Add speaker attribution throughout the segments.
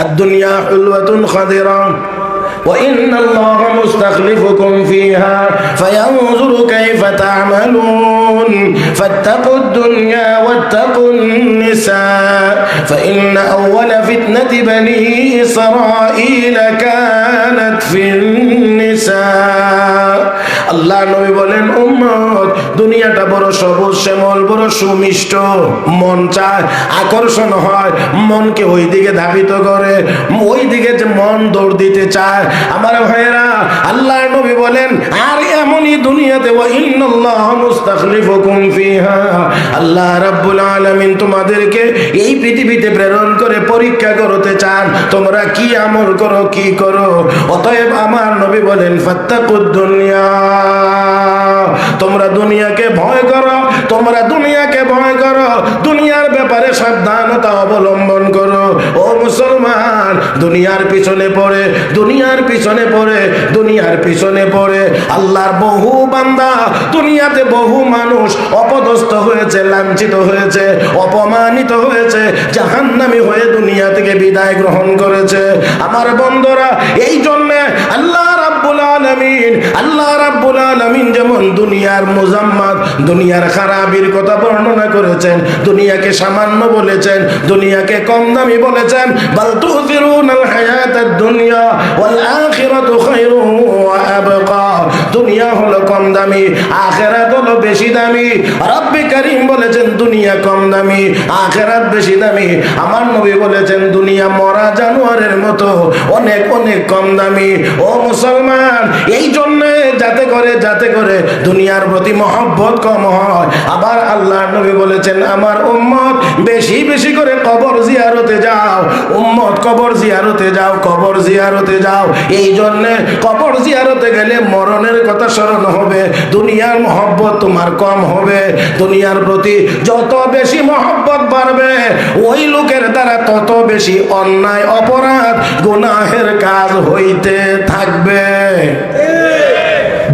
Speaker 1: الدنيا حلوة خضرة وإن الله مستخلفكم فيها فينظر كيف تعملون فاتقوا الدنيا واتقوا النساء فإن أول فتنة بني إسرائيل كانت في النساء আল্লাহ নবী বলেন উম্মত দুনিয়াটা বড় সবুজ শ্যামল, বড় সুমিষ্ট। মন চায় আকর্ষণ হয়, মনকে ওই দিকে ধাবিত করে। ওই দিকে যে মন দৌড় দিতে চায়। আমার ভাইয়েরা আল্লাহ নবী বলেন, আর এমনই দুনিয়াতে আল্লাহ রাব্বুল আলামিন তোমাদেরকে এই পৃথিবীতে প্রেরণ করে পরীক্ষা করতে চান। তোমরা কি আমল করো, কি করো? অতএব আমার নবী বলেন, ফাত্তাকুদ দুনিয়া। তোমরা দুনিয়াকে ভয় করো, তোমরা দুনিয়াকে ভয় করো, দুনিয়ার ব্যাপারে সাবধানতা অবলম্বন করো। ও মুসলমান, দুনিয়ার পিছনে পড়ে, দুনিয়ার পিছনে পড়ে, দুনিয়ার পিছনে পড়ে। আল্লাহর বহু বান্দা, দুনিয়াতে বহু মানুষ অপদস্থ হয়েছে, লাঞ্ছিত হয়েছে, অপমানিত হয়েছে, জাহান্নামি হয়ে দুনিয়া থেকে বিদায় গ্রহণ করেছে। আমার বন্ধুরা, এই জন্যে আল্লাহ আলামিন। আল্লাহ রাব্বুল আলামিন যেমন দুনিয়ার মুজাম্মাত দুনিয়ার খারাপির কথা বর্ণনা করেছেন, দুনিয়াকে সামান্য বলেছেন, দুনিয়াকে কম দামি বলেছেন, বাল তুযিরুনাল হায়াতাদ দুনিয়া ওয়াল আখিরাতু খায়রুন ওয়া আবকা। দুনিয়া হলো কম দামি, আখেরাত হলো বেশি দামি। রব্বে করিম বলেছেন, দুনিয়া কম দামি, আখেরাত বেশি দামি। আমার নবী বলেছেন, দুনিয়া মরা জানোয়ারের মতো অনেক অনেক কম দামি। ও মুসলমান এই জন্য যাতে করে যাতে করে দুনিয়ার প্রতি মহব্বত কম হয়। আবার আল্লাহ নবী বলেছেন, আমার উম্মত, বেশি বেশি করে কবর জিয়ারতে যাও। উম্মত, কবর জিয়ারতে যাও, কবর জিয়ারতে যাও। এই জন্য কবর জিয়ারতে গেলে মরণের কথা স্মরণ হবে। দুনিয়ার মহব্বত তোমার কম হবে। দুনিয়ার প্রতি যত বেশি মহব্বত বাড়বে, ওই লোকের দ্বারা তত বেশি অন্যায়, অপরাধ, গুনাহের কাজ হইতে থাকবে।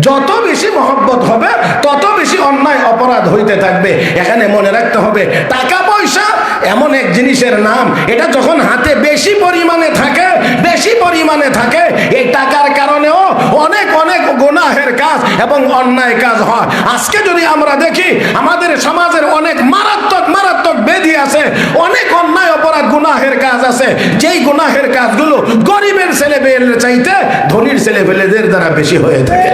Speaker 1: যত বেশি মহব্বত হবে, তত বেশি অন্যায় অপরাধ হইতে থাকবে। এখানে মনে রাখতে হবে, টাকা পয়সা এমন এক জিনিসের নাম, এটা যখন হাতে বেশি পরিমাণে থাকে বেশি পরিমাণে থাকে, এই টাকার কারণেও অনেক অনেক গোনাহের কাজ এবং অন্যায় কাজ হয়। আজকে যদি আমরা দেখি, আমাদের সমাজের অনেক মারাত্মক মারাত্মক বেধি আছে, অনেক অন্যায় অপরাধ গুনাহের কাজ আছে। যেই গুনাহের কাজগুলো গরিবের ছেলে চাইতে ধনির ছেলে দ্বারা বেশি হয়ে থাকে।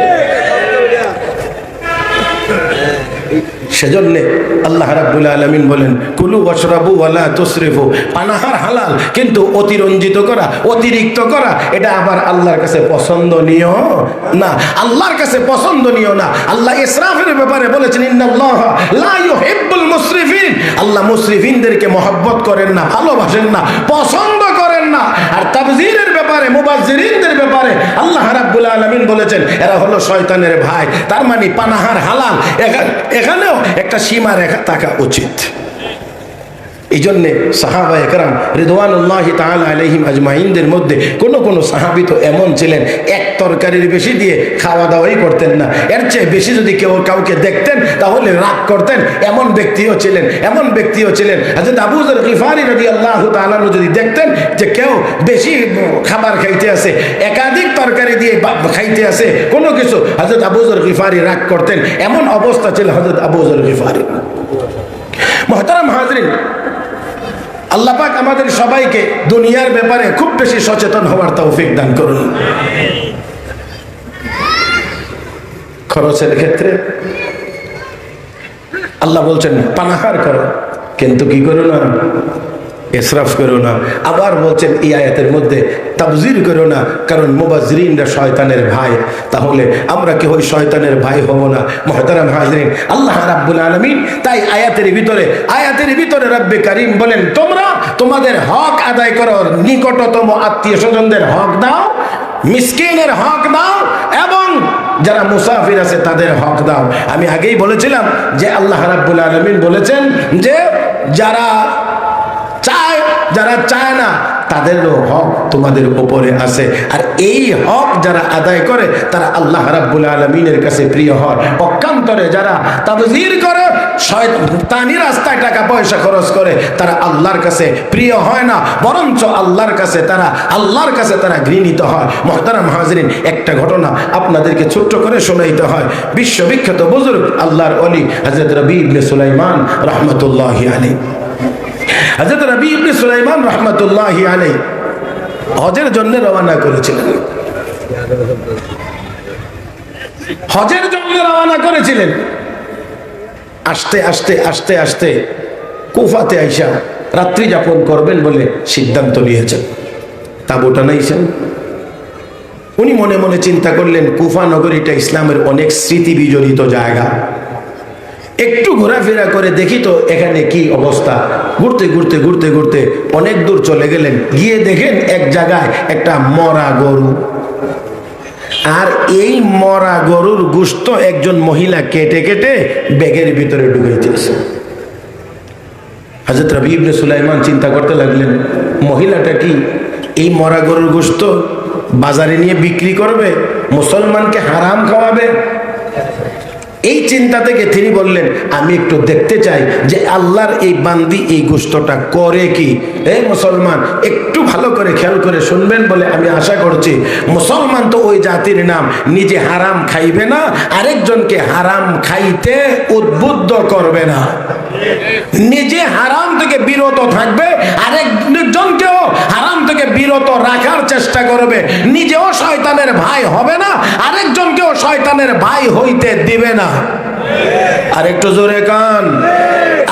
Speaker 1: সেজন্য আল্লাহ রাব্বুল আলামিন বলেন, কুলু বসরাবু ওয়ালা তুসরিফু। পানাহার হালাল, কিন্তু অতিরঞ্জিত করা, অতিরিক্ত করা, এটা আবার আল্লাহর কাছে পছন্দনীয় না। আল্লাহর কাছে পছন্দনীয় না। আল্লাহ ইসরাফের ব্যাপারে বলেছেন, ইন্নাল্লাহ লা মুসরিফিন। আল্লাহ মুসরিফিনদেরকে মহব্বত করেন না, ভালোবাসেন না, পছন্দ করেন না। আর তাবজিরের ব্যাপারে, মুবাজ্জিরিনদের ব্যাপারে আল্লাহ রাব্বুল আলামিন বলেছেন, এরা হলো শয়তানের ভাই। তার মানে পানাহার হালাল। এখা- এখানেও একটা সীমা রেখা থাকা উচিত। এই জন্যে সাহাবা একরাম রিদওয়ানুল্লাহি তাআলা আলাইহিম আজমাইনদের মধ্যে কোন কোন সাহাবি তো এমন ছিলেন, এক তরকারির বেশি দিয়ে খাওয়া দাওয়াই করতেন না। এর চেয়ে বেশি যদি কেউ কাউকে দেখতেন, তাহলে রাগ করতেন, এমন ব্যক্তিও ছিলেন, এমন ব্যক্তিও ছিলেন। হাজরত আবু যর গিফারি রাদিয়াল্লাহু তাআলা যদি দেখতেন যে কেউ বেশি খাবার খাইতে আসে, একাধিক তরকারি দিয়ে খাইতে আসে, কোনো কিছু, হযরত আবু যর গিফারি রাগ করতেন। এমন অবস্থা ছিল হযরত আবু যর গিফারি মহতারাম হাজরিন আল্লাহ পাক আমাদের সবাইকে দুনিয়ার ব্যাপারে খুব বেশি সচেতন হওয়ার তৌফিক দান করুন। খরচের ক্ষেত্রে আল্লাহ বলছেন, পানাহার করো, কিন্তু কি করুন না? ইসরাফ করো না। আবার বলছেন এই আয়াতের মধ্যে তাবজির করো না, কারণ মুবাজরিনরা শয়তানের ভাই। তাহলে আমরা কি ওই শয়তানের ভাই হব না? মহতারাম হাজরিন, আল্লাহ রাব্বুল আলমিন তাই আয়াতের ভিতরে আয়াতের ভিতরে রব্বে কারিম বলেন, তোমরা তোমাদের হক আদায় করো, নিকটতম আত্মীয় স্বজনদের হক দাও, মিসকিনের হক দাও, এবং যারা মুসাফির আছে তাদের হক দাও। আমি আগেই বলেছিলাম যে আল্লাহ রাব্বুল আলমিন বলেছেন যে যারা যারা চায় না তাদেরও হক তোমাদের উপরে আছে। আর এই হক যারা আদায় করে, তারা আল্লাহ রাব্বুল আলমিনের কাছে প্রিয় হয়। পক্ষান্তরে যারা তাবজির করে শয়তানি রাস্তায় টাকা পয়সা খরচ করে, তারা আল্লাহর কাছে প্রিয় হয় না। বরঞ্চ আল্লাহর কাছে তারা, আল্লাহর কাছে তারা ঘৃণিত হয়। মহতারাম হাজরিন, একটা ঘটনা আপনাদেরকে ছোট্ট করে শোনাইতে হয়। বিশ্ববিখ্যাত বুজুর্গ আল্লাহর অলি হজরত রবি সুলাইমান রহমতুল্লাহ আলী হজরত রবি ইবনে সুলাইমান রহমতুল্লাহ আলী হজের জন্য রওনা করেছিলেন। হজের জন্য রওনা করেছিলেন। আস্তে আস্তে আস্তে আস্তে কুফাতে আইসা রাত্রি যাপন করবেন বলে সিদ্ধান্ত নিয়েছেন। তাবুটা নাইছেন। উনি মনে মনে চিন্তা করলেন, কুফা নগরীটা ইসলামের অনেক স্মৃতি বিজড়িত জায়গা। একটু ঘোরাফেরা করে দেখি তো এখানে কি অবস্থা। ঘুরতে ঘুরতে ঘুরতে ঘুরতে অনেক দূর চলে গেলেন। গিয়ে দেখেন এক জায়গায় একটা মরা গরু। আর এই মরা গরুর গুস্ত একজন মহিলা কেটে কেটে ব্যাগের ভিতরে ঢুকাইতেছে হাজরত রবি ইবনে সুলাইমান চিন্তা করতে লাগলেন, মহিলাটা কি এই মরা গরুর গোস্ত বাজারে নিয়ে বিক্রি করবে, মুসলমানকে হারাম খাওয়াবে? এই চিন্তা থেকে তিনি বললেন, আমি একটু দেখতে চাই যে আল্লাহর এই বান্দি এই গোস্তটা করে কি? এই মুসলমান, একটু ভালো করে খেয়াল করে শুনবেন বলে আমি আশা করছি মুসলমান তো ওই জাতির নাম নিজে হারাম খাইবে না, আরেকজনকে হারাম খাইতে উদ্বুদ্ধ করবে না। নিজে হারাম থেকে বিরত থাকবে, আরেকজনকেও হারাম থেকে বিরত রাখার চেষ্টা করবে। নিজেও শয়তানের ভাই হবে না, আরেকজনকেও শয়তানের ভাই হইতে দিবে না। আর একটু জোরে কান।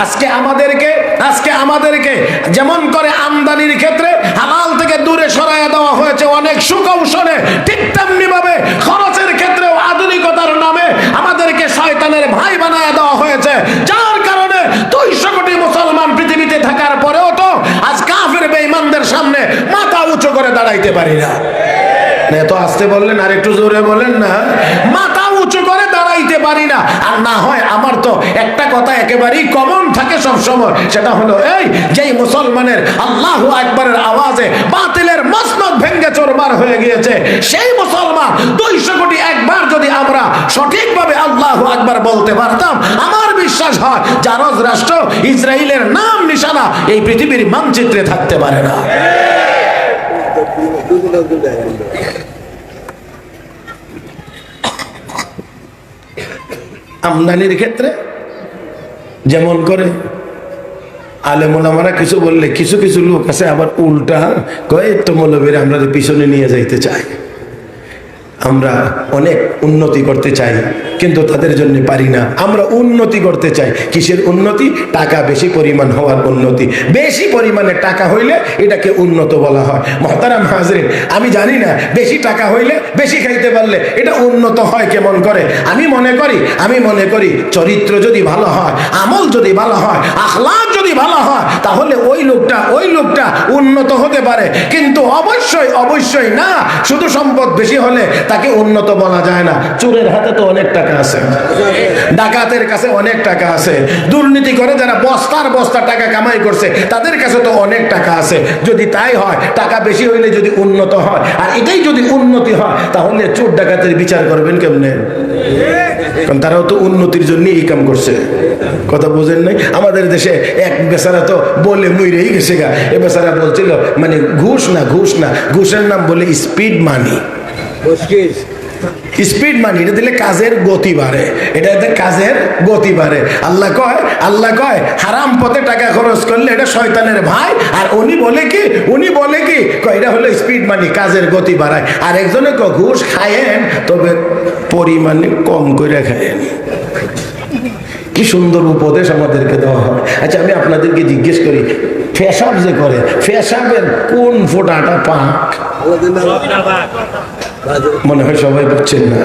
Speaker 1: আজকে আমাদেরকে আজকে আমাদেরকে যেমন করে আমদানির ক্ষেত্রে হালাল থেকে দূরে সরাইয়া দেওয়া হয়েছে অনেক সুকৌশলে, ঠিক তেমনি ভাবে খরচের ক্ষেত্রেও আধুনিকতার নামে আমাদেরকে শয়তানের ভাই বানায় দেওয়া হয়েছে। যার কারণে দুইশো কোটি মুসলমান পৃথিবীতে থাকার পরেও তো আজ কাফের বেঈমানদের সামনে মাথা উঁচু করে দাঁড়াইতে পারি না। এত আসতে বললেন আর একটু জোরে বলেন না। মাথা পারি না। আর না হয় আমার তো একটা কথা একেবারেই কমন থাকে সব সময় সেটা হলো এই যেই মুসলমানের আল্লাহ একবারের আওয়াজে বাতিলের মসনদ ভেঙ্গে চোরবার হয়ে গিয়েছে, সেই মুসলমান দুইশো কোটি একবার যদি আমরা সঠিকভাবে আল্লাহ একবার বলতে পারতাম, আমার বিশ্বাস হয় জারজ রাষ্ট্র ইসরায়েলের নাম নিশানা এই পৃথিবীর মানচিত্রে থাকতে পারে না। আমদানির ক্ষেত্রে, যেমন করে আলেমুলামারা কিছু বললে, কিছু কিছু লোক আছে আবার উল্টা, কয়ে তো মৌলবীরা আমরা পিছনে নিয়ে যাইতে চাই। আমরা অনেক উন্নতি করতে চাই, কিন্তু তাদের জন্য পারি না। আমরা উন্নতি করতে চাই। কিসের উন্নতি? টাকা বেশি পরিমাণ হওয়ার উন্নতি। বেশি পরিমাণে টাকা হইলে এটাকে উন্নত বলা হয়। মহতারাম হাজরিন, আমি জানি না, বেশি টাকা হইলে বেশি খাইতে পারলে এটা উন্নত হয় কেমন করে? আমি মনে করি, আমি মনে করি চরিত্র যদি ভালো হয়, আমল যদি ভালো হয়, আখলাক যদি ভালো হয়, তাহলে ওই লোকটা ওই লোকটা উন্নত হতে পারে। কিন্তু অবশ্যই অবশ্যই না। শুধু সম্পদ বেশি হলে তাকে উন্নত বলা যায় না। চোরের হাতে তো অনেক টাকা আছে। ডাকাতের কাছে অনেক টাকা আছে। দুর্নীতি করে যারা বস্তার বস্তা টাকা কামাই করছে, তাদের কাছে তো অনেক টাকা আছে। যদি তাই হয়, টাকা বেশি হইলে যদি উন্নত হয়, আর এটাই যদি উন্নতি হয়, তাহলে চোর ডাকাতের বিচার করবেন কেমনে? কারণ তারাও তো উন্নতির জন্য এই কাম করছে। কথা বোঝেন নাই? আমাদের দেশে এক বেচারা তো বলে মুইরেই গেছে গা। এ বেচারা বলছিল মানে ঘুষ না ঘুষ না। ঘুষের নাম বলে স্পিড মানি স্পিড মানি এটা দিলে কাজের গতি বাড়ে। এটা এতে কাজের গতি বাড়ে। আল্লাহ কয় আল্লাহ কয়, হারাম পথে টাকা খরচ করলে এটা শয়তানের ভাই। আর উনি বলে কি, উনি বলে কি, কয়, এটা হলো স্পিড মানি কাজের গতি বাড়ায়। আর একজনে ক ঘুষ খায়েন, তবে পরিমাণে কম করে খায়েন। কি সুন্দর উপদেশ আমাদেরকে দেওয়া হয়। আচ্ছা আমি আপনাদেরকে জিজ্ঞেস করি, ফেসাব যে করে, ফেসাবের কোন ফোটাটা পাক? মনে হয় সবাই বুঝছেন না।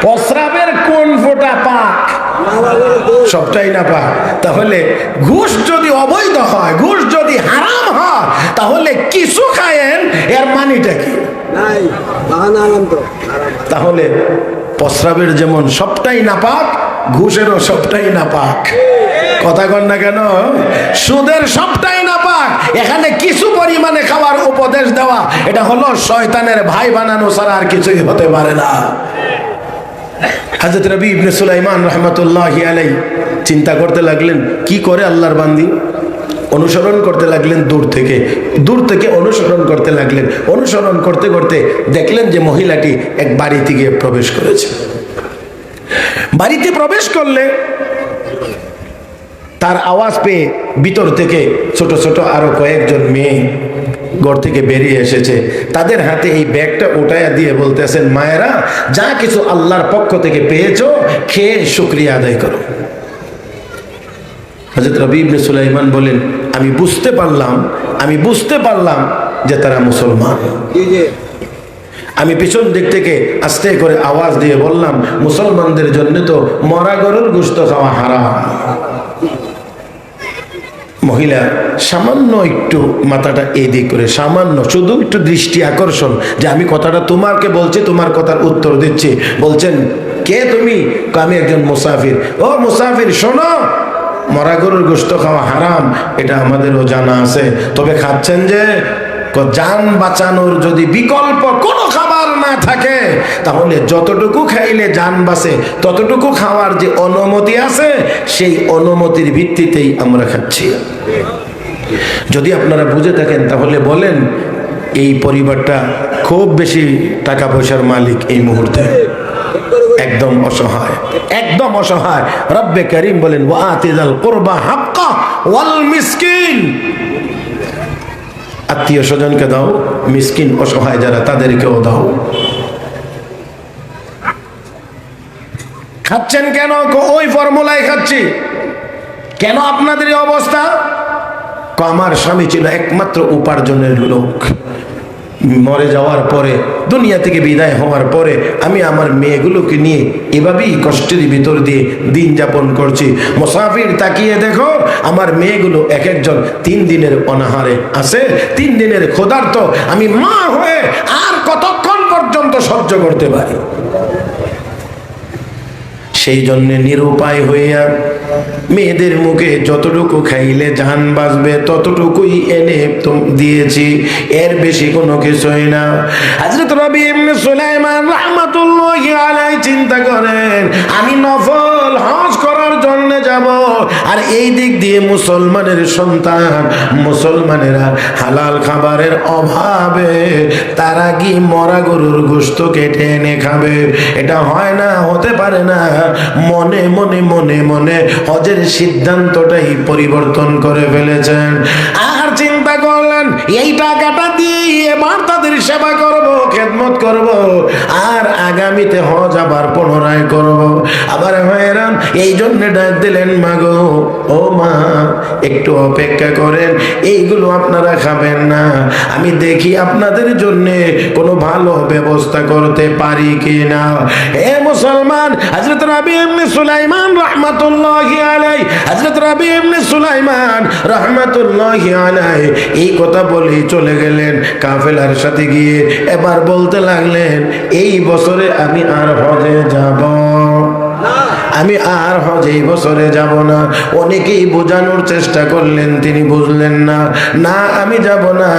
Speaker 1: প্রস্রাবের কোন ফোটা পাক? সবটাই না পাক। তাহলে ঘুষ যদি অবৈধ হয় ঘুষ যদি হারাম হয় তাহলে কিছু খায়েন এর মানিটা কি? তাহলে প্রস্রাবের যেমন সবটাই না পাক ঘুষেরও সবটাই না পাক। কথা কন না কেন? সুদের সবটাই এখানে কিছু পরিমাণে খাওয়ার উপদেশ দেওয়া, এটা হলো শয়তানের ভাই বানানো ছাড়া আর কিছুই হতে পারে না। হাজরত রবি ইবনে সুলাইমান রহমতুল্লাহ আলাই চিন্তা করতে লাগলেন, কি করে আল্লাহর বান্দি? অনুসরণ করতে লাগলেন দূর থেকে। দূর থেকে অনুসরণ করতে লাগলেন। অনুসরণ করতে করতে দেখলেন যে মহিলাটি এক বাড়িতে গিয়ে প্রবেশ করেছে। বাড়িতে প্রবেশ করলে তার আওয়াজ পেয়ে ভিতর থেকে ছোট ছোট আরও কয়েকজন মেয়ে ঘর থেকে বেরিয়ে এসেছে। তাদের হাতে এই ব্যাগটা উঠাইয়া দিয়ে বলতেছেন মায়েরা যা কিছু আল্লাহর পক্ষ থেকে পেয়েছ খেয়ে শুক্রিয়া আদায় করো। হজরত রবি ইবনে সুলাইমান বলেন আমি বুঝতে পারলাম আমি বুঝতে পারলাম যে তারা মুসলমান। আমি পিছন দিক থেকে আস্তে করে আওয়াজ দিয়ে বললাম মুসলমানদের জন্য তো মরা গরুর গুস্ত খাওয়া হারাম। মহিলা, সামান্য একটু মাথাটা এদিক করে, সামান্য, শুধু একটু দৃষ্টি আকর্ষণ যে আমি কথাটা তোমাকে বলছি, তোমার কথার উত্তর দিচ্ছি। বলছেন, কে তুমি? আমি একজন মুসাফির। ও মুসাফির, শোনো, মরা গরুর গোস্ত খাওয়া হারাম, এটা আমাদেরও জানা আছে। তবে খাচ্ছেন যে যান বাঁচানোর যদি বিকল্প কোনো খাবার না থাকে, তাহলে যতটুকু খাইলে যান বাঁচে, ততটুকু খাওয়ার যে অনুমতি আছে, সেই অনুমতির ভিত্তিতেই আমরা খাচ্ছি। যদি আপনারা বুঝে থাকেন, তাহলে বলেন, এই পরিবারটা খুব বেশি টাকা পয়সার মালিক এই মুহূর্তে। একদম অসহায় একদম অসহায়। রব্বে করিম বলেন ওয়াতিদাল কুরবা হাক্কা ওয়াল মিসকিন। আত্মীয় স্বজনকে দাও, মিসকিন অসহায় যারা তাদেরকেও দাও। খাচ্ছেন কেন? ওই ফর্মুলায় খাচ্ছি। কেন আপনাদের অবস্থা? আমার স্বামী ছিল একমাত্র উপার্জনের লোক। মরে যাওয়ার পরে, দুনিয়া থেকে বিদায় হওয়ার পরে, আমি আমার মেয়েগুলোকে নিয়ে এভাবেই কষ্টের ভিতর দিয়ে দিন যাপন করছি। মুসাফির তাকিয়ে দেখো, আমার মেয়েগুলো এক একজন তিন দিনের অনাহারে আছে, তিন দিনের ক্ষুধার্ত। আমি মা হয়ে আর কতক্ষণ পর্যন্ত সহ্য করতে পারি? সেই জন্যে নিরুপায় হইয়া মেয়েদের মুখে যতটুকু খাইলে জান বাঁচবে, ততটুকুই এনে দিয়েছি। এর বেশি কোনো কিছুই না। হাজরত রবি ইবনে সুলাইমান রাহমাতুল্লাহি আলাইহি চিন্তা করেন, আমি নফল হজ করার জন্য যাব। আর এই দিক দিয়ে মুসলমানের সন্তান, মুসলমানেরা হালাল খাবারের অভাবে তারা কি মরা গরুর গোশত কেটে এনে খাবে? এটা হয় না, হতে পারে না। মনে মনে মনে মনে হজের সিদ্ধান্তটাই পরিবর্তন করে ফেলেছেন। আর চিন্তা করলেন, এই টাকাটা দিয়ে এবার তাদের সেবা করব, খেদমত করব। আর আগামীতে হজ আবার পুনরায় করব। আবার হয়রান, এই জন্য ডাক দিলেন মাগো ও মা, একটু অপেক্ষা করেন, এইগুলো আপনারা খাবেন না। আমি দেখি আপনাদের জন্য কোনো ভালো ব্যবস্থা করতে পারি কি না হে মুসলমান, হযরত রাবি এমনি সুলাইমান রাহমাতুল্লাহি আলাই হযরত রাবি এমনি সুলাইমান রাহমাতুল্লাহি আলাই এই কথা বলেই চলে গেলেন কাফেলার সাথে গিয়ে। এবার বলতে লাগলেন এই বছরে আমি আর হজে যাব আমি আর হজ এই বছরে যাব না। অনেকেই বোঝানোর চেষ্টা করলেন, তিনি বুঝলেন না। না, আমি যাব না।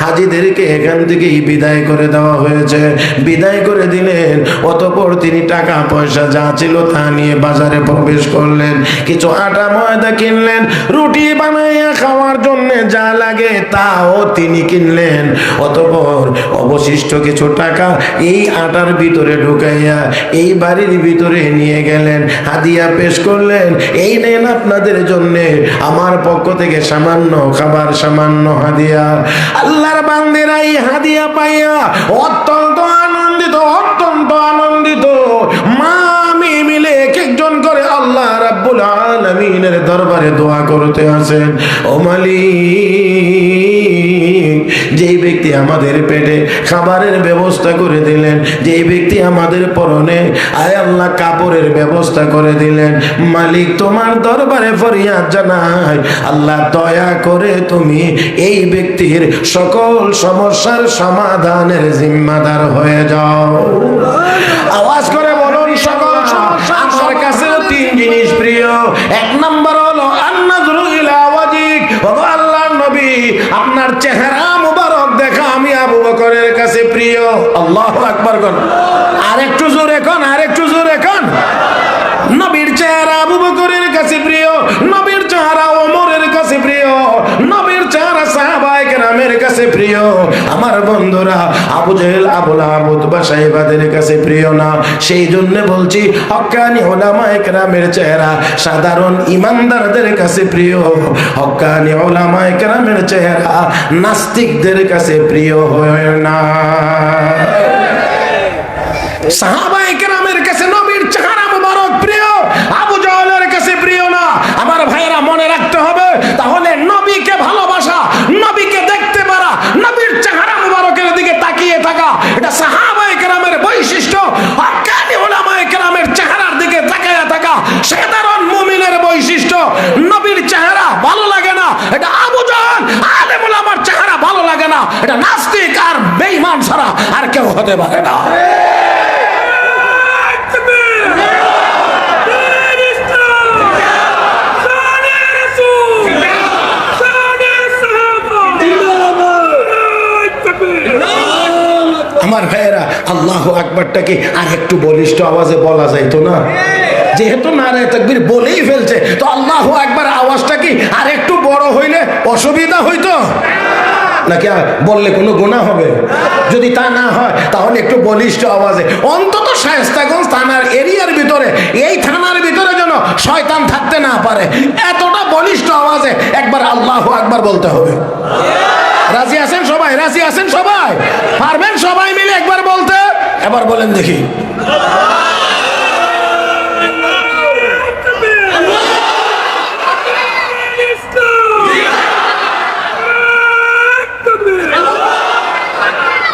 Speaker 1: হাজিদেরকে এখান থেকেই বিদায় করে দেওয়া হয়েছে। বিদায় করে দিলেন, অতপর তিনি টাকা পয়সা যা ছিল তা নিয়ে বাজারে প্রবেশ করলেন। কিছু আটা ময়দা কিনলেন, রুটি বানাইয়া খাওয়ার জন্য যা লাগে তাও তিনি কিনলেন। অতপর অবশিষ্ট কিছু টাকা এই আটার ভিতরে ঢুকাইয়া এই বাড়ির ভিতরে নিয়ে গেলেন। হাদিয়া পেশ করলেন, এই নেন আপনাদের জন্য। আমার পক্ষ থেকে সামান্য খাবার, সামান্য হাদিয়া। আল্লাহর বান্দিরা এই হাদিয়া পাইয়া অত্যন্ত আনন্দিত অত্যন্ত আনন্দিত। মা, আমি মিলে এক একজন করে আল্লাহ রাব্বুল আলামিনের দরবারে দোয়া করতে আসেন। ও মালিক ব্যক্তি আমাদের পেটে খাবারের ব্যবস্থা করে দিলেন। যেই ব্যক্তি আমাদের পরনে আয় আল্লাহ কাপড়ের ব্যবস্থা করে দিলেন। মালিক তোমার দরবারে ফরিয়াদ জানাই আল্লাহ দয়া করে তুমি এই ব্যক্তির সকল সমস্যার সমাধানের জিম্মাদার হয়ে যাও। আওয়াজ করে বলুন সকল সমস্যা আমার কাছে তিন জিনিস প্রিয়। এক নম্বর হলো আন্নাজরু ইলা ওয়াজিক। ও আল্লাহর নবী আপনার চেহারা কাছে প্রিয়। আল্লাহ আকবর কর আর একটু জোর এখন আর একটু জোর এখন নবীর চেহারা আবু বকরের কাছে প্রিয়। নবীর চেহারা ওমরের কাছে প্রিয় নবীর চেহারা সাহাবায়ে কেরামের কাছে প্রিয়, আমার বন্ধুরা, আবু জেহেল আবুল আবুদ বা সাহেবাদের কাছে প্রিয় না। সেই জন্য বলছি হক্কানি ওলামায়ে কেরামের চেহারা সাধারণ ইমানদারদের কাছে প্রিয়। হক্কানি ওলামায়ে কেরামের চেহারা নাস্তিকদের কাছে প্রিয় হয় না। সাহাবায়ে কেরামের কাছে নবীর চেহারা মুবারক প্রিয় আবু জাহলের কাছে প্রিয় না আমার ভাইয়েরা মনে রাখতে হবে তাহলে নবীকে ভালোবাসা নবীকে দেখতে পারা নবীর চেহারা মুবারকের দিকে তাকিয়ে থাকা এটা সাহাবায়ে কেরামের বৈশিষ্ট্য হক্কানি ওলামায়ে কেরামের চেহারার দিকে তাকিয়ে থাকা সাধারণ মুমিনের বৈশিষ্ট্য নবীর চেহারা ভালো লাগে না এটা আবু জাহল আলেম ওলামার চেহারা ভালো লাগে না। এটা নাস্তিক আর বেঈমান ছাড়া আর কেউ হতে পারে না। আমার ভাইয়েরা, আল্লাহ আকবরটাকে আর একটু বলিষ্ঠ আওয়াজে বলা যাইতো না। যেহেতু নারে তকবির বলেই ফেলছে, তো আল্লাহ একবার আওয়াজটা কি? আর একটু বড় হইলে অসুবিধা হইতো? নাকি বললে কোনো গুণা হবে? যদি তা না হয়, তাহলে একটু বলিষ্ঠ আওয়াজে। অন্তত শায়স্তাগঞ্জ থানার এরিয়ার ভিতরে, এই থানার ভিতরে যেন শয়তান থাকতে না পারে। এতটা বলিষ্ঠ আওয়াজে একবার আল্লাহ একবার বলতে হবে। রাজি আছেন সবাই? রাজি আছেন সবাই? পারবেন সবাই মিলে একবার বলতে? এবার বলেন দেখি।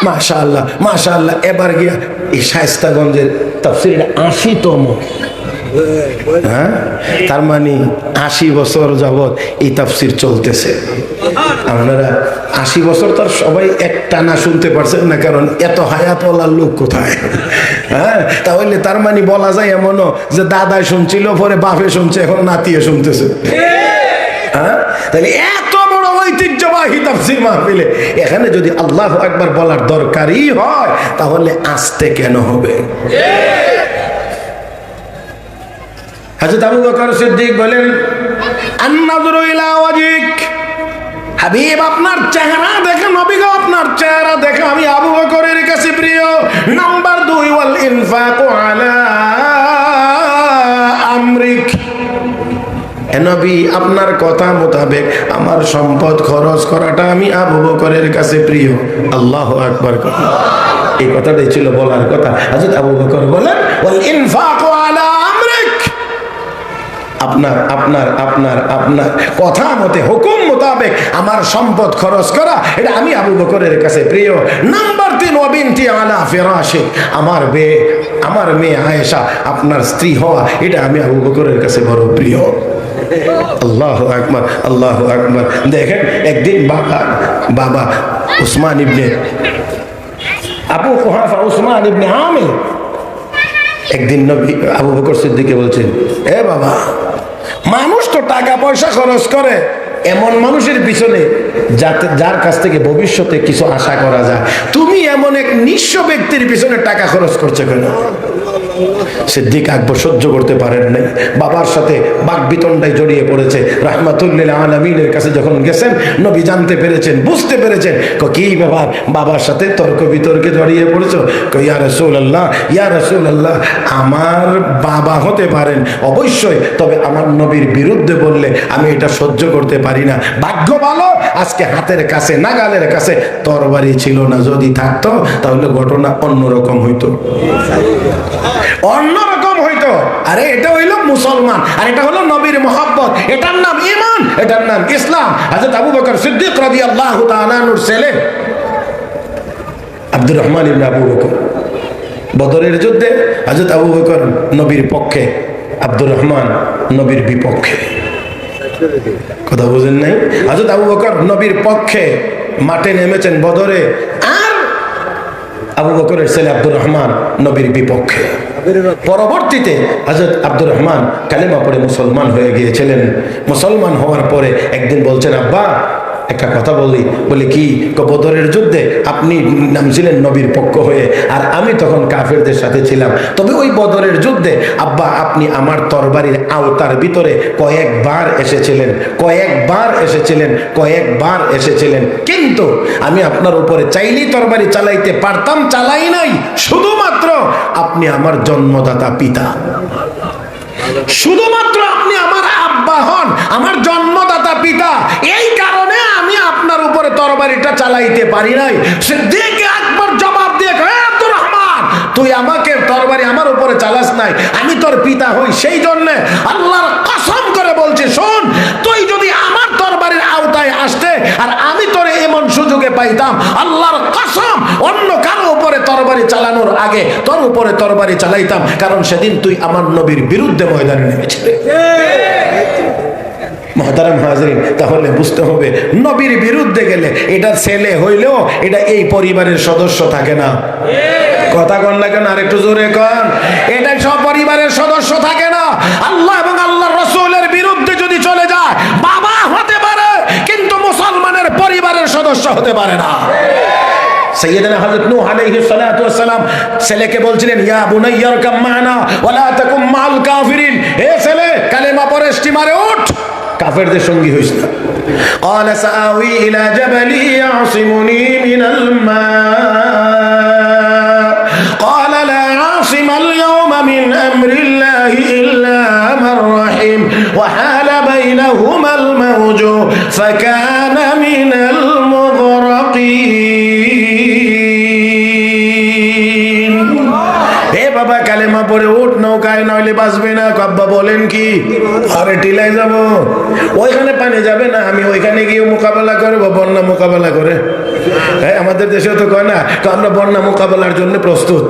Speaker 1: মাশাআল্লাহ মাশাআল্লাহ। এবার গিয়া এই শায়স্তাগঞ্জের তাফসির আশিতম। হ্যাঁ? তার মানে আশি বছর যাবৎ এই তাফসির চলতেছে। আপনারা আশি বছর তো আর সবাই এক টানা শুনতে পারছেন না, কারণ এত হায়াতওয়ালার লোক কোথায়? হ্যাঁ? তাহলে তার মানে বলা যায় এমনও যে দাদায় শুনছিল, পরে বাপে শুনছে, এখন নাতিয়ে শুনতেছে। হ্যাঁ? তাহলে এত ঐতিহ্যবাহী তাফসির মাহফিলে। এখানে যদি আল্লাহ একবার বলার দরকারই হয়, তাহলে আসতে কেন হবে? হাজরত আবু বকর সিদ্দিক বলেন আন্নাজরু ইলা ওয়াজিক। হাবিব, আপনার চেহারা দেখেন নবীগো আপনার চেহারা দেখে আমি আবু বকরের নবী আপনার কথা মোতাবেক আমার সম্পদ খরচ করাটা আমি আবু বকরের কাছে প্রিয়। আল্লাহ আকবার এই কথাটাই ছিল বলার কথা। হাজরত আবু বকর বলেন আপনার আপনার আপনার আপনার কথা মতে, হুকুম মোতাবেক আমার সম্পদ খরচ করা, এটা আমি আবু বকরের কাছে প্রিয়। নাম্বার তিন ওবিনটি আলা ফেরাশে। আমার মেয়ে আমার মেয়ে আয়েশা, আপনার স্ত্রী হওয়া, এটা আমি আবু বকরের কাছে বড় প্রিয়। আল্লাহ আকবর আল্লাহ আকবর। দেখেন, একদিন বাবা বাবা উসমান ইবনে আবু কুহাফা উসমান ইবনে আমির একদিন নবী আবু বকর সিদ্দিকে বলছেন, এ বাবা, মানুষ তো টাকা পয়সা খরচ করে, এমন মানুষের পিছনে যাতে, যার কাছ থেকে ভবিষ্যতে কিছু আশা করা যায়। তুমি এমন এক নিঃস্ব ব্যক্তির পিছনে টাকা খরচ করছ কেন? সিদ্দিক আকবর সহ্য করতে পারেন নাই। বাবার সাথে বাগবিতণ্ডায় জড়িয়ে পড়েছে। রাহমাতুল্লিল আলমিনের কাছে যখন গেছেন, নবী জানতে পেরেছেন, বুঝতে পেরেছেন। ক ব্যাপার? বাবার সাথে তর্ক বিতর্কে জড়িয়ে পড়েছো? ইয়া রসুল আল্লাহ ইয়া রসুল আল্লাহ আমার বাবা হতে পারেন। অবশ্যই, তবে আমার নবীর বিরুদ্ধে বললে আমি এটা সহ্য করতে পারি না। ভাগ্য ভালো, আজকে হাতের কাছে, নাগালের কাছে তরবারি ছিল না। যদি থাকতো, তাহলে ঘটনা অন্যরকম হইতো। অন্যরকম হইতো। আরে এটা হইল মুসলমান, আর এটা হলো নবীর মোহাব্বত। এটার নাম ইমান এটার নাম ইসলাম। হাজরত আবু বকর সিদ্দিক রাদিয়াল্লাহু তাআলা নূর ছেলে, আব্দুর রহমান ইবনে আবু বকর। বদরের যুদ্ধে হযরত আবু বকর নবীর পক্ষে, আব্দুর রহমান নবীর বিপক্ষে। কথা বুঝেন নাই? হযরত আবু বকর নবীর পক্ষে মাঠে নেমেছেন বদরে। আর আবু বকরের ছেলে আব্দুর রহমান নবীর বিপক্ষে। পরবর্তীতে হজরত আব্দুর রহমান কালেমা পড়ে মুসলমান হয়ে গিয়েছিলেন। মুসলমান হওয়ার পরে একদিন বলছেন, আব্বা একটা কথা বলি, বলে কি ক বদরের যুদ্ধে আপনি নামছিলেন নবীর পক্ষ হয়ে, আর আমি তখন কাফেরদের সাথে ছিলাম। তবে ওই বদরের যুদ্ধে আব্বা, আপনি আমার তরবারির আওতার ভিতরে কয়েকবার এসেছিলেন কয়েকবার এসেছিলেন কয়েকবার এসেছিলেন। কিন্তু আমি আপনার উপরে চাইলেই তরবারি চালাইতে পারতাম, চালাই নাই। শুধুমাত্র আপনি আমার জন্মদাতা পিতা। শুধুমাত্র আপনি আমার আব্বা হন, আমার জন্মদাতা পিতা এই কারণে আমি আপনার উপরে তরবারিটা চালাইতে পারি নাই। সিদ্দিক একবার জবাব দিয়ে আব্দুর রহমান, তুই আমাকে তরবারি আমার উপরে চালাস নাই। আমি তোর পিতা হই সেই জন্য আল্লাহর কসম করে বলছি, শোন, তুই যদি আমার তরবারির আওতায় আসতে আর আমি তোর এমন সুযোগে পাইতাম, আল্লাহর কসম অন্য কারও উপরে তরবারি চালানোর আগে তোর উপরে তরবারি চালাইতাম, কারণ সেদিন তুই আমার নবীর বিরুদ্ধে ময়দানে নেমেছিলি। মহতারাম হাজরিন, তাহলে বুঝতে হবে, নবীর বিরুদ্ধে গেলে এটা ছেলে হইলেও এটা এই পরিবারের সদস্য থাকে না। কথা কন না কেন, আরেকটু জোরে কন। এটা সব পরিবারের সদস্য থাকে না। আল্লাহ এবং আল্লাহ রসুলের বিরুদ্ধে যদি চলে যায়, বাবা হতে পারে, কিন্তু মুসলমানের পরিবারের সদস্য হতে পারে না। সৈয়দনা ছেলেকে বলছিলেন, ইয়া হে ছেলে, কালেমা পড়ে স্টিমারে ওঠ কাফেরদের সঙ্গী হইস না قال سآوي إلى جبل يعصمني من الماء قال لا عاصم اليوم من أمر الله إلا من رحم وحال بينهما الموج فكان من المغرقين হে বাবা কালেমা পরে উঠ নৌকায় নইলে বাঁচবে না। কাব্বা বলেন কি? আরে টিলাই যাব। ওইখানে পানি যাবে না, আমি ওইখানে গিয়ে মোকাবেলা করব, বন্যা মোকাবেলা করে। হ্যাঁ আমাদের দেশেও তো কয় না তো আমরা বন্যা মোকাবেলার জন্য প্রস্তুত।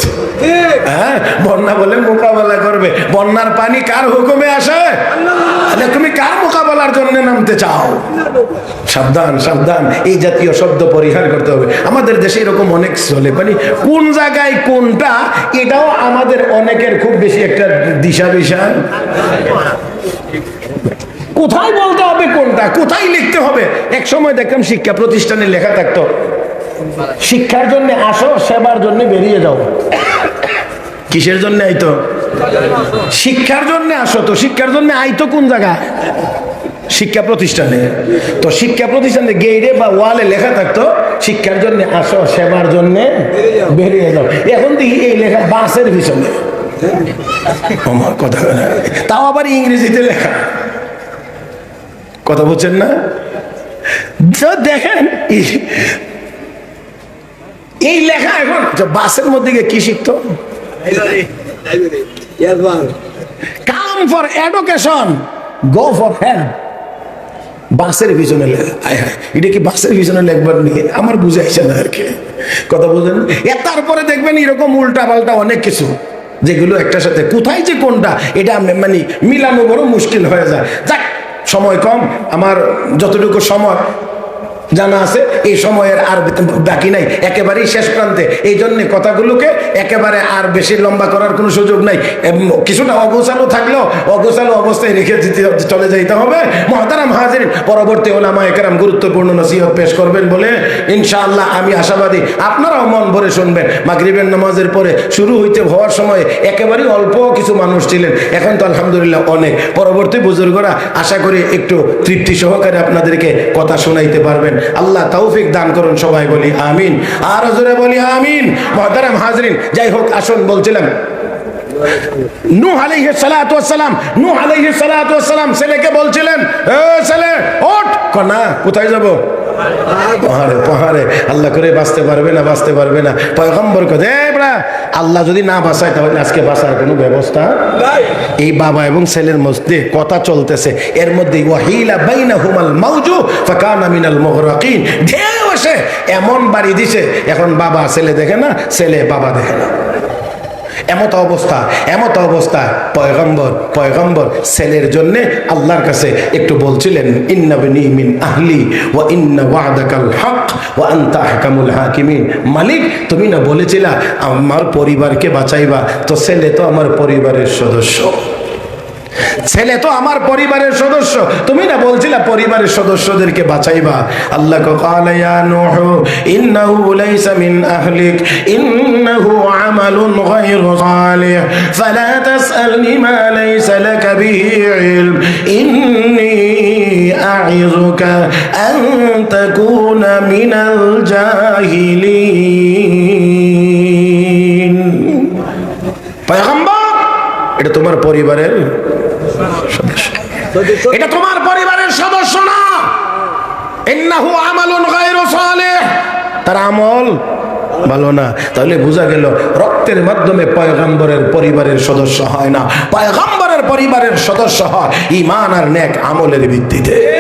Speaker 1: হ্যাঁ বন্যা বলে মোকাবেলা করবে। বন্যার পানি কার হুকুমে আসে? তাহলে তুমি কার মোকাবেলার জন্য নামতে চাও? সাবধান সাবধান এই জাতীয় শব্দ পরিহার করতে হবে। আমাদের দেশে এরকম অনেক চলে। মানে কোন জায়গায় কোনটা এটাও আমাদের অনেকের খুব বেশি একটা দিশা বিষয় কোথায় বলতে হবে কোনটা? কোথায় লিখতে হবে? এক সময় দেখলাম শিক্ষা প্রতিষ্ঠানে লেখা থাকতো। শিক্ষার জন্য আসো, সেবার জন্য বেরিয়ে যাও। কিসের জন্য আইতো? শিক্ষার জন্য আসো তো। শিক্ষার জন্য আইতো কোন জায়গা শিক্ষা প্রতিষ্ঠানে। তো শিক্ষা প্রতিষ্ঠানে গেইরে বা ওয়ালে লেখা থাকতো, শিক্ষার জন্য আসো, সেবার জন্য বেরিয়ে যাও। এখন দেখি এই লেখা বাসের পিছনে। আমার কথা তাও আবার ইংরেজিতে লেখা। কথা বলছেন না? দেখেন, এই- লেখা এখন বাসের মধ্যে গিয়ে কি শিখতো? Come for education, go for help. বাসের পিছনে এটা কি বাসের পিছনে লেখবার নিয়ে আমার বুঝে বুঝাইছে না আর কি। কথা বলছেন? তারপরে দেখবেন এরকম উল্টা পাল্টা অনেক কিছু, যেগুলো একটার সাথে, কোথায় যে কোনটা, এটা মানে মিলানো বড় মুশকিল হয়ে যায়। যাক সময় কম আমার যতটুকু সময় জানা আছে, এই সময়ের আর বাকি নাই, একেবারেই শেষ প্রান্তে। এই জন্য কথাগুলোকে একেবারে আর বেশি লম্বা করার কোনো সুযোগ নাই। কিছুটা অগোছালো থাকলেও অগোছালো অবস্থায় রেখে দিতে চলে যাইতে হবে। মহতারাম হাজির পরবর্তী ওলামা একরাম গুরুত্বপূর্ণ নসিহত পেশ করবেন বলে ইনশাআল্লাহ আমি আশাবাদী। আপনারাও মন ভরে শুনবেন। মাগরিবের নামাজের পরে শুরু হইতে হওয়ার সময় একেবারেই অল্প কিছু মানুষ ছিলেন। এখন তো আলহামদুলিল্লাহ অনেক। পরবর্তী বুজুর্গরা আশা করি একটু তৃপ্তি সহকারে আপনাদেরকে কথা শোনাইতে পারবেন। আল্লাহ তৌফিক দান করুন সবাই বলি আমিন। আর জোরে বলি আমিন। মহতারাম হাজরিন, যাই হোক, আসুন বলছিলাম। আলাইহি আলাইহি ছেলেকে বলছিলেন, এ ছেলে, ওঠ! কনা কোথায় যাব? পাহাড়ে পাহাড়ে আল্লাহ করে বাঁচতে পারবে না, বাঁচতে পারবে না। পয়গম্বর কে বড়া, আল্লাহ যদি না বাঁচায়, তাহলে আজকে বাঁচার কোনো ব্যবস্থা এই বাবা এবং ছেলের মধ্যে কথা চলতেছে। এর মধ্যে, ওয়াহিলা বাইনা হুমাল মাউজু ফাকানা মিনাল মুগরাকিন। ঢেউ এসে এমন বাড়ি দিছে। এখন বাবা, ছেলে দেখে না, ছেলে বাবা দেখে না। এমত অবস্থা এমত অবস্থা। পয়গম্বর পয়গম্বর, ছেলের জন্যে আল্লাহর কাছে একটু বলছিলেন ইন্নাবনি মিন আহলি ও ইন্না ওয়াদাকাল হক ও আন্তা হাকামুল হাকিমিন। মালিক, তুমি না বলেছিলা, আমার পরিবারকে বাঁচাইবা, তো ছেলে তো আমার পরিবারের সদস্য। ছেলে তো আমার পরিবারের সদস্য তুমি না বলছিলা পরিবারের সদস্যদেরকে বাঁচাইবা আল্লাহ قال يا نوح إنه ليس من أهلك إنه عمل غير صالح فلا تسألني ما ليس لك به علم إني أعظك أن تكون من الجاهلين পয়গম্বর এটা তোমার পরিবারের এটা তোমার পরিবারের সদস্য না। তার আমল ভালো না। তাহলে বোঝা গেল, রক্তের মাধ্যমে পরিবারের সদস্য হয় না। পরিবারের সদস্য হয় ইমান আর নেক আমলের ভিত্তিতে।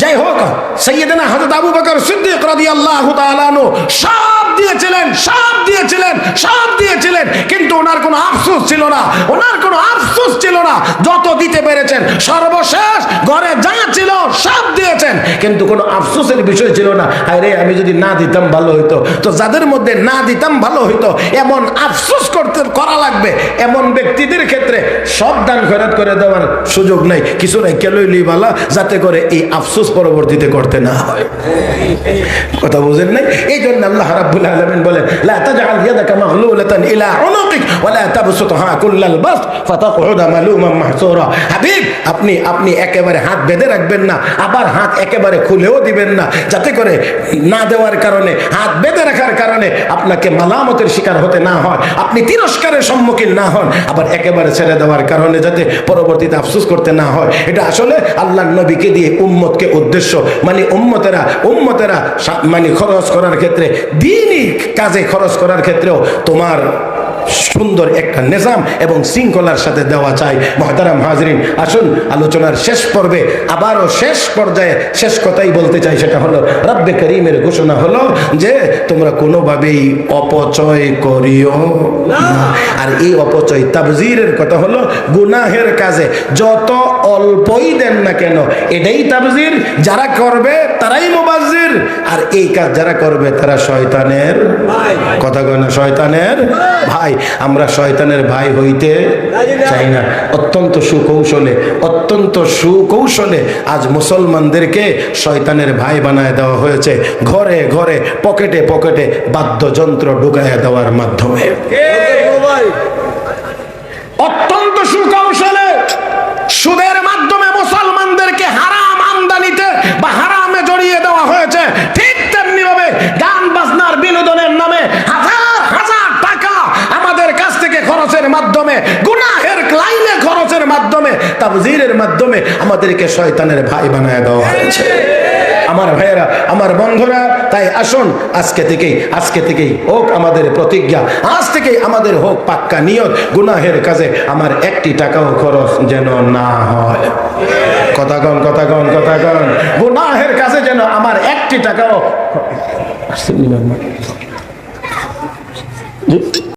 Speaker 1: যাই হোক সৈয়দনা হযরত আবু বকর সিদ্দিক রাদিয়াল্লাহু তাআলা আনহু সব দিয়েছিলেন সব দিয়েছিলেন সব দিয়েছিলেন, কিন্তু ওনার কোনো আফসোস ছিল না, ওনার কোনো আফসোস ছিল না। যত দিতে পেরেছেন, সর্বশেষ ঘরে যা ছিল সব দিয়েছেন, কিন্তু কোনো আফসোসের বিষয় ছিল না। আরে, আমি যদি না দিতাম ভালো হইতো। তো যাদের মধ্যে না দিতাম ভালো হইতো, এমন আফসোস করতে, করা লাগবে, এমন ব্যক্তিদের ক্ষেত্রে সব দান খয়রাত করে দেওয়ার সুযোগ নাই। কিছু নাই, কেলই লিবালা, যাতে করে এই আফসোস পরবর্তীতে করতে না হয়। কথা বুঝেন নাই? এই জন্য আল্লাহ রাব্বুল আলামিন বলেন, লা তাজআল ইয়াদাকা মাগলুলাতান ইলা উনুকিক ওয়া লা তাবসুতহা কুল্লাল বাসত ফাতাকউদা মালুমান মাহসুরা। হাবিব, আপনি আপনি একেবারে হাত বেঁধে রাখবেন না, আবার হাত একেবারে খুলেও দিবেন না, যাতে করে না দেওয়ার কারণে, হাত বেঁধে রাখার কারণে আপনাকে মালামতের শিকার হতে না হয়, আপনি তিরস্কারের সম্মুখীন না হন, আবার একেবারে ছেড়ে দেওয়ার কারণে যাতে পরবর্তীতে আফসোস করতে না হয়। এটা আসলে আল্লাহ নবীকে দিয়ে উম্মতকে উদ্দেশ্য মানে উম্মতেরা উম্মতেরা মানে খরচ করার ক্ষেত্রে দিনই কাজে খরচ করার ক্ষেত্রেও তোমার সুন্দর একটা নিজাম এবং শৃঙ্খলার সাথে দেওয়া চাই। মহতারাম হাজরিন আসুন আলোচনার শেষ পর্বে আবারও শেষ পর্যায়ে শেষ কথাই বলতে চাই সেটা হলো রব্বে করিমের ঘোষণা হলো যে তোমরা কোনোভাবেই অপচয় করিও না। আর এই অপচয় তাবজিরের কথা হলো গুনাহের কাজে। যত অল্পই দেন না কেন এটাই তাবজির। যারা করবে তারাই মোবাজির আর এই কাজ যারা করবে তারা শয়তানের
Speaker 2: ভাই।
Speaker 1: কথা কয় শয়তানের ভাই। আমরা শয়তানের ভাই হইতে চাই না। অত্যন্ত সুকৌশলে অত্যন্ত সুকৌশলে আজ মুসলমানদেরকে শয়তানের ভাই বানায় দেওয়া হয়েছে। ঘরে ঘরে পকেটে পকেটে বাদ্যযন্ত্র ঢুকাইয়া দেওয়ার মাধ্যমে। অত্যন্ত সুকৌশলে সুদের মাধ্যমে মুসলমানদেরকে হারাম আমদানিতে বা হারামে জড়িয়ে দেওয়া হয়েছে। ঠিক তেমনি ভাবে গান বাজনার বিনোদনের নামে হাজার হাজার টাকা আমাদের কাছ থেকে খরচের মাধ্যমে, গুনাহের লাইনে খরচের মাধ্যমে, তাবজিরের মাধ্যমে আমাদেরকে শয়তানের ভাই বানায় দেওয়া হয়েছে। আমার ভাইয়েরা, আমার বন্ধুরা, তাই আসুন, আজকে থেকেই আজকে থেকেই হোক আমাদের প্রতিজ্ঞা, আজ থেকেই আমাদের হোক পাক্কা নিয়ত, গুনাহের কাজে আমার একটি টাকাও খরচ যেন না হয়। কথা কন কথা কন কথা কন। গুনাহের কাজে যেন আমার একটি টাকাও